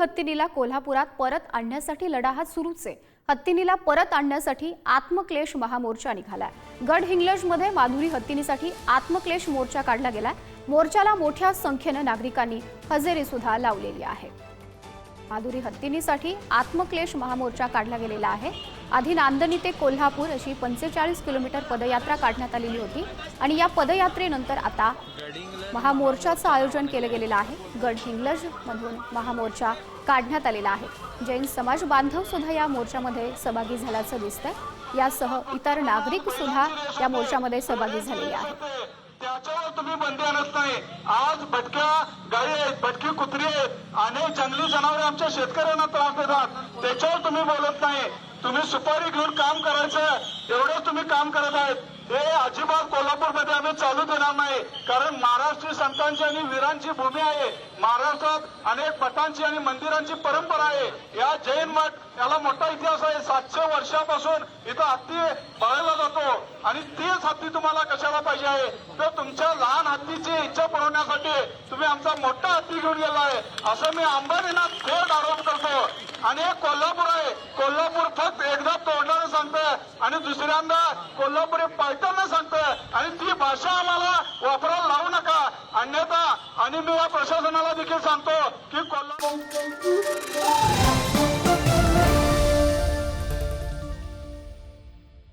हत्तीनीला कोल्हापुरात परत आणण्यासाठी लढा हा सुरूच. आहे हत्तीनीला परत आणण्यासाठी आत्मक्लेश महामोर्चा निघालाय. गड हिंग्लजमध्ये माधुरी हत्तीनीसाठी आत्मक्लेश मोर्चा काढला गेलाय. मोर्चाला मोठ्या संख्येनं नागरिकांनी हजेरी सुद्धा लावलेली आहे. माधुरी हत्तीनीसाठी आत्मक्लेश महामोर्चा काढला गेलेला आहे. आधी नांदणी ते कोल्हापूर अशी पंचेचाळीस किलोमीटर पदयात्रा काढण्यात आलेली होती आणि या पदयात्रेनंतर आता महामोर्चाचं आयोजन केलं गेलेलं आहे. गड महामोर्चा काढण्यात आलेला आहे. जैन समाज बांधव सुद्धा या मोर्चामध्ये सहभागी झाल्याचं दिसतंय. यासह इतर नागरिक सुद्धा या मोर्चामध्ये सहभागी झालेले आहेत. त्याच्यावर तुम्ही बंदी आणत नाही. आज भटक्या गायी आहेत भटकी कुत्री आहेत अनेक जंगली जनावरे आमच्या शेतकऱ्यांना त्रास देतात. त्याच्यावर तुम्ही बोलत नाही. तुम्ही सुपारी घेऊन काम करायचं एवढं तुम्ही काम करत आहेत. हे अजिबात कोल्हापूरमध्ये आम्ही चालू देणार नाही. कारण महाराष्ट्रीय संतांची आणि वीरांची भूमी आहे. महाराष्ट्रात अनेक मठांची आणि मंदिरांची परंपरा आहे. या जैन मठ याला मोठा इतिहास आहे. सातशे वर्षापासून इथं अति बळ आणि तेच हत्ती तुम्हाला कशाला पाहिजे आहे? तर तुमच्या लहान हत्तीची इच्छा पुरवण्यासाठी तुम्ही आमचा मोठा हत्ती घेऊन गेला आहे. असं मी अंबानीना थेट आरोप करतो. आणि हे कोल्हापूर आहे. कोल्हापूर फक्त एकदा तोडल्यानं सांगतं आणि दुसऱ्यांदा कोल्हापुरी पळताना सांगतं आणि ती भाषा आम्हाला वापरायला लावू नका. अन्यथा आणि मी या प्रशासनाला देखील सांगतो की कोल्हापूर